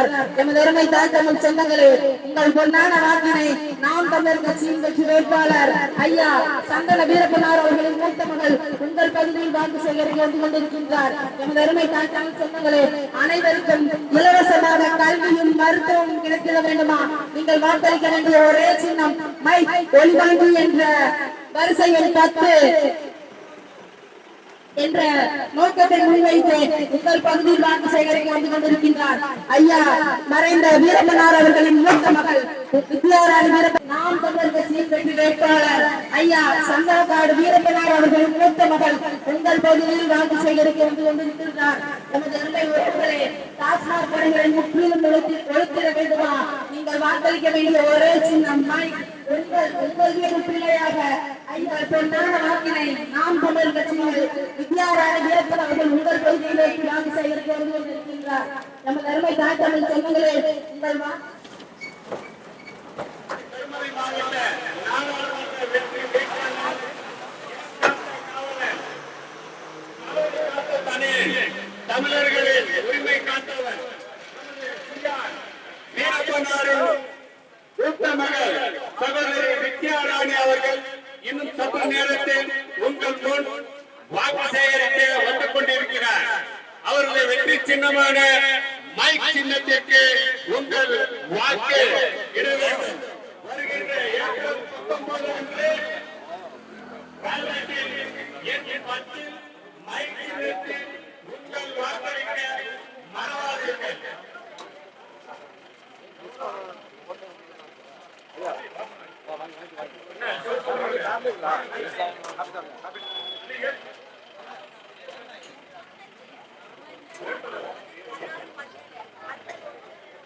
கொண்டிருக்கின்றார் எமது அருமை தாய் தமிழ் சொந்தங்களே உங்கள் பொன்னான வாக்கினை நாம் தமிழர் கட்சியின் கட்சி வேட்பாளர். ஐயா சந்தன வீரப்பனார் அவர்களின் மூத்த மகள் உங்கள் பகுதியில் வாக்கு சேகரிக்க வந்து கொண்டிருக்கின்றார். எமது அருமை தாய் தமிழ் சொந்தங்களே அனைவருக்கும் இலவசமாக கல்வியும் மருத்துவமும் கிடைத்திட வேண்டுமா? நீங்கள் வாக்களிக்க வேண்டிய ஒரே சின்னம் மை ஒளிவாங்கி என்ற வரிசையில் பத்து. என்ற நோக்கத்தை முன்வைத்து உங்கள் பகுதியில் வாக்கு சேகரிக்க வந்து கொண்டிருக்கின்றார். ஐயா மறைந்த வீரப்பனார் அவர்களின் மூத்த மகள் நாம் தமிழர் கட்சியின் வேட்பாளர். ஐயா சந்தாக்காடு வீரப்பனார் அவர்கள் மூத்த மகள். உங்கள் பகுதியில் வாக்கு சேகரிக்க வந்து கொண்டிருக்கின்றார். நமது அருமை உறவுகளே டாஸ்மாக் கடைகளை முற்றிலும் ஒழித்து- ஒழித்திட வேண்டுமா? நீங்கள் வாக்களிக்க வேண்டிய ஒரே சின்னம் மைக் உங்கள் உங்கள் வீட்டு பிள்ளையாக ஐயா பொன்னான வாக்கினை நாம் தமிழ் கட்சியில் வித்யாராணி வீரப்பன் அவர்கள் உங்கள் பகுதியிலே வாக்கு சேகரிக்க வந்து கொண்டிருக்கின்றார். நமது அருமை தாய் தமிழ் சொந்தங்களே உங்கள் வா திருமலை மாவட்ட நாடாளுமன்ற வெற்றி வேட்பாளர் தனி தமிழர்களின் உரிமை காத்தவர் வீரப்பனாரின் மூத்த மகள் சகோதரி வித்யாராணி அவர்கள் இன்னும் சற்று நேரத்தில் உங்கள் முன் வாக்கு சேகரிக்க வந்து கொண்டிருக்கிறார். அவருடைய வெற்றி சின்னமான மைக் சின்னத்திற்கு உங்கள் வாக்கு இட வேண்டும் வருகின்ற ஏப்ரல் பத்தொன்பது அன்று கல்லணையில் எண் பத்தில் மைக் சின்னத்தில் உங்கள் வாக்களிக்க மறவாதீர்கள்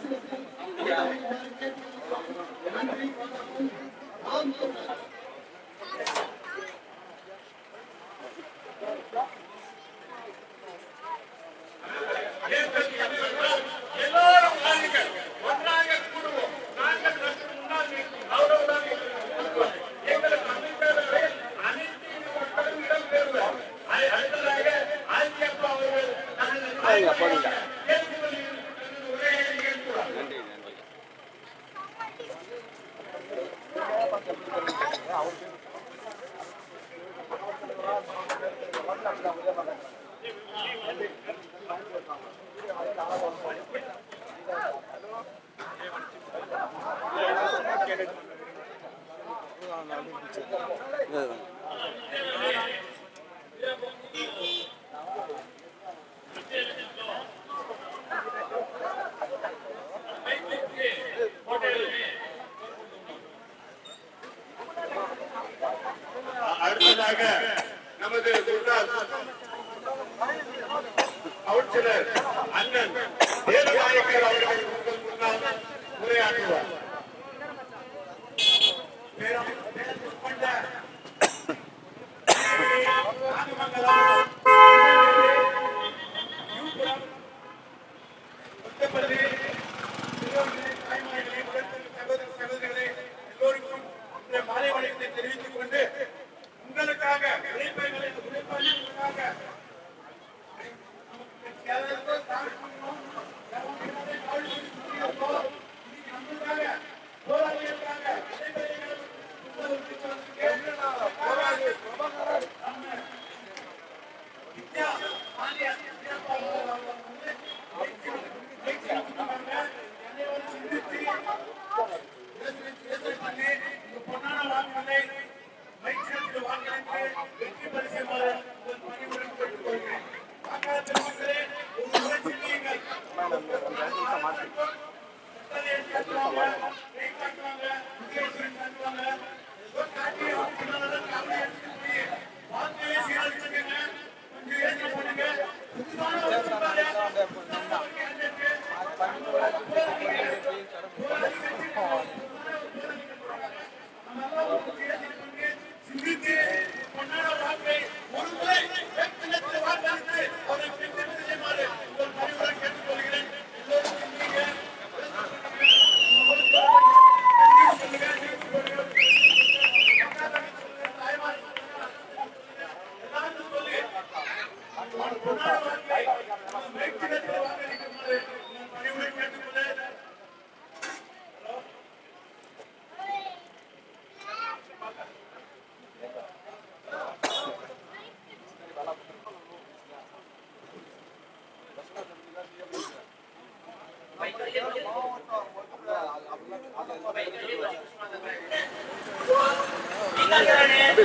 அவர்கள் உங்கள் முன் உரையாடுவார் எல்லாரும் வாருங்கள் ஒன்றாக கூடுவோம் நாங்கள் சற்று முன்னால் நிற்கும் கௌரவமாக இருக்கிறோம். எங்களுக்கு அமைச்சரவை அனைத்து மக்களும் இடம் பெறுவர் அ- அடுத்ததாக ஆசியப்பா அவர்கள் தனது தாய்மொழியாக பேசுவதில் தனது உரையை நிகழ்த்துவார் அடுத்ததாக நமது முன்னாள் கவுன்சிலர் அண்ணன் தேவநாயக்கர் அவர்கள் உங்கள் முன்னால் உரையாற்றுவார் பேரம் பேரம்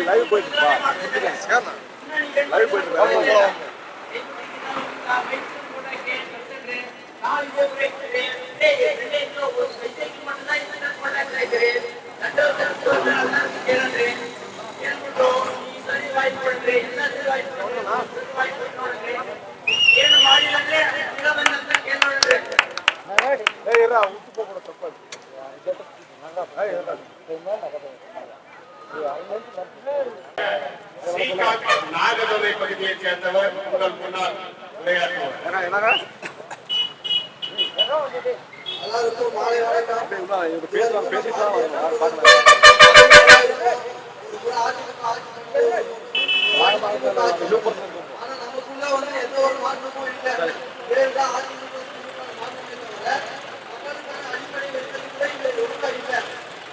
லைவ் போயிட்டு லைவ் போயிட்டு ஏய் இரா உத்து போக நாகதுரை பகுதியைச் சேர்ந்தவர் உங்கள் முன்னால் உரையாற்றுவார் எல்லாருக்கும் மாலை வணக்கம் இவங்க பேசுறாங்க ஆனா நமக்குள்ள வந்து எந்த ஒரு மாற்றமும் இல்லை வேறுதான் அதிமுக மாற்றமே தவிர மக்களுக்கான அடிப்படை வசதிகளே இங்க ஒழுங்கா இல்லை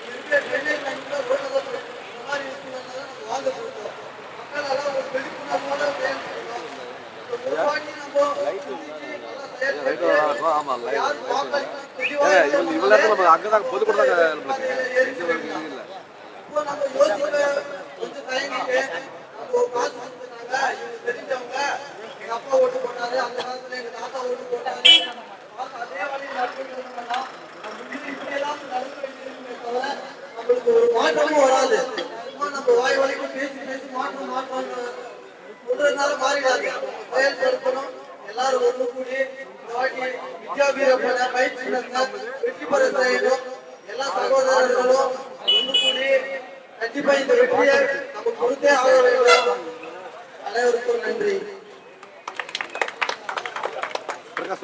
இருக்கிற ட்ரைனேஜ் லைன்ல ரோடு இந்த மாதிரி இருக்குதுன்னா நம்ம வாங்க கொடுத்தோம் மக்கள் எல்லாம் ஒரு விழிப்புணர்வோட செயல்படுறோம் இந்த ஒரு வாட்டி நம்ம சிந்திச்சு நல்லா செயல்பட்டு ஆமா லைவ் யாரும் வாக்களிக்க ஏ தெளிவாக இவங்க இவ்வளவு நேரத்துல நம்ம அங்கதான் பொதுக்கூட தான் நம்மளுக்கு இது ஒரு இது இல்ல இப்போ நம்ம யோசிக்க கொஞ்சம் தயங்கிட்டு அப்போ காசு கொடுத்துருக்காங்க இவங்க தெரிஞ்சவங்க எங்க அப்பா ஓட்டு போட்டாரு அந்த காலத்துல எங்க தாத்தா ஓட்டு போட்டாரு. அதே வழியில் நடந்துட்டு இருந்தோம்னா நம்ம இப்படியெல்லாம் நடந்து வைக்கிறோமே தவிர நம்மளுக்கு ஒரு மாற்றமும் வராது. சும்மா நம்ம வாய் வழிக்கும் பேசி பேசி மாற்றம் மாற்றம் சொல்றதுனால மாறிடாது. செயல்படுத்தணும் எல்லாரும் ஒன்று கூடி இந்த வாட்டி வித்யா வீரப்பன பயிற்சி வெற்றி பெற செய்யணும். எல்லா சகோதரர்களும் ஒன்று கூடி கண்டிப்பா இந்த வெற்றியை நம்ம கொடுத்தே ஆக வேண்டும் அனைவருக்கும் நன்றி.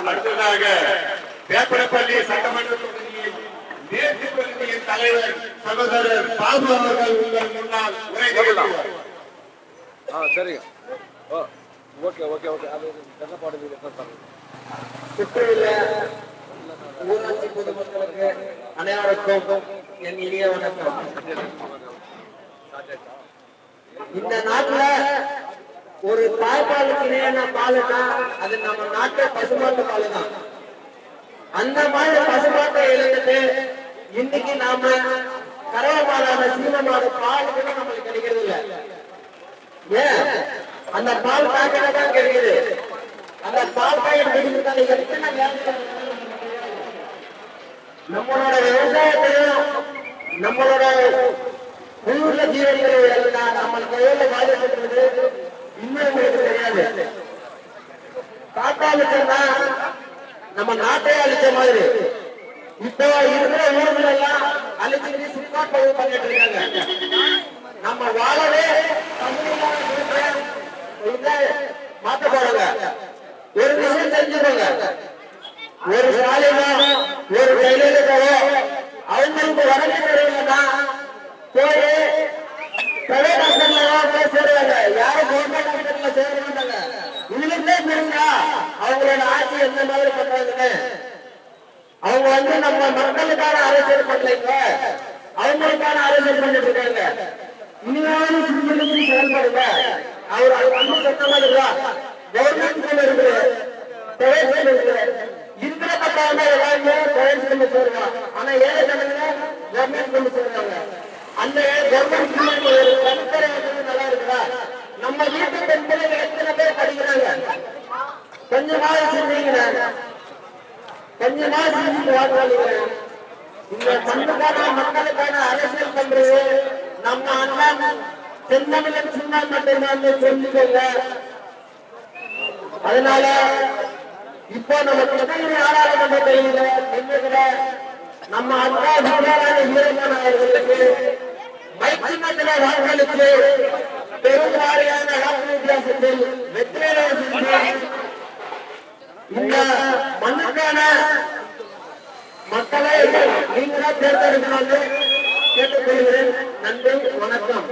அடுத்ததாக வேப்பனப்பள்ளி சட்டமன்ற மேற்கு பகுதியின் தலைவர் சகோதரர் பாபு அவர்கள் உங்கள் முன்னால் உரை சரிங்க. Okay okay okay. அது என்ன பாடுது என்ன பாடுது சுற்றியுள்ள ஊராட்சி பொதுமக்களுக்கு அனைவருக்கும் என் இனிய வணக்கம். இந்த நாட்டுல ஒரு தாய்ப்பாலுக்கு இணையான பாலுனா அது நம்ம நாட்டு பசுமாட்டு பாலு தான் அந்த மாதிரி பசுமாட்டை இழந்துட்டு இன்னைக்கு நாம கறவை மாடான சீன மாடு பால் கூட நம்மளுக்கு கிடைக்கிறது இல்ல. ஏன்? அந்த பால் பாக்கெட் தான் கிடைக்குது. அந்த பால் பாக்கெட் கிடைக்கிறதால எத்தனை நம்மளோட விவசாயத்தையும் நம்மளோட உள்ளூர்ல ஜீவன்களை நம்ம கையில எவ்வளவு பாதிக்கிறது இன்னும் உங்களுக்கு தெரியாது. காட்டா அழிச்சா நம்ம நாட்டையே அழிச்ச மாதிரி. இப்ப இருக்கிற ஊர்கள் எல்லாம் அழிச்சுட்டு சிப்காட் பதிவு பண்ணிட்டு இருக்காங்க. நம்ம வாழவே தமிழ்நாடு மாத்த போறாங்க. ஒரு விஷயம் செஞ்சுக்கோங்க ஒரு ஸ்டாலினோ ஒரு ஜெயலலிதாவோ அவங்களுக்கு வடக்கு தெரியலன்னா போய் அவங்களோட ஆட்சி எந்த மாதிரி பண்றாங்கன்னு அவங்க வந்து நம்ம மக்களுக்கான அரசியல் பண்ணலைங்க அவங்களுக்கான அரசியல் பண்ணிட்டு இருக்காங்க. சிந்தனைக்கு செயல்படுங்க. அவர் அது வந்து சொன்ன மாதிரி கவர்மெண்ட் இருக்குது இருக்குது இருக்கிற பக்கம் எல்லாருமே பிரைவேட் ஸ்கூல்ல ஆனா ஏழை ஜனங்க கவர்மெண்ட் ஸ்கூல்ல சேருவாங்க. அந்த கவர்மெண்ட் ஒரு நல்லா இருக்குதா நம்ம வீட்டு பெண்களை எத்தனை பேர் படிக்கிறாங்க? கொஞ்ச நாள் சிந்திக்கிறேன். கொஞ்ச நாள் செஞ்சு வாக்களிக்கிறேன். இந்த மண்ணுக்கான மக்களுக்கான அரசியல் பண்றது நம்ம அண்ணன் செந்தமிழன் சின்ன மட்டும்தான் சொல்லிக்கோங்க அதனால இப்போ நம்ம கிருஷ்ணகிரி நாடாளுமன்ற தொகுதியில நின்றுகிற நம்ம அண்ணா வீரரான வீரமான அவர்களுக்கு மைச்சின்னத்தில வாக்களித்து பெரும்பாலான வாக்கு வித்தியாசத்தில் வெற்றியை செஞ்சு இந்த மண்ணுக்கான மக்களை நீங்க தான் தேர்ந்தெடுக்கணும்னு கேட்டுக்கொள்கிறேன். நன்றி வணக்கம்.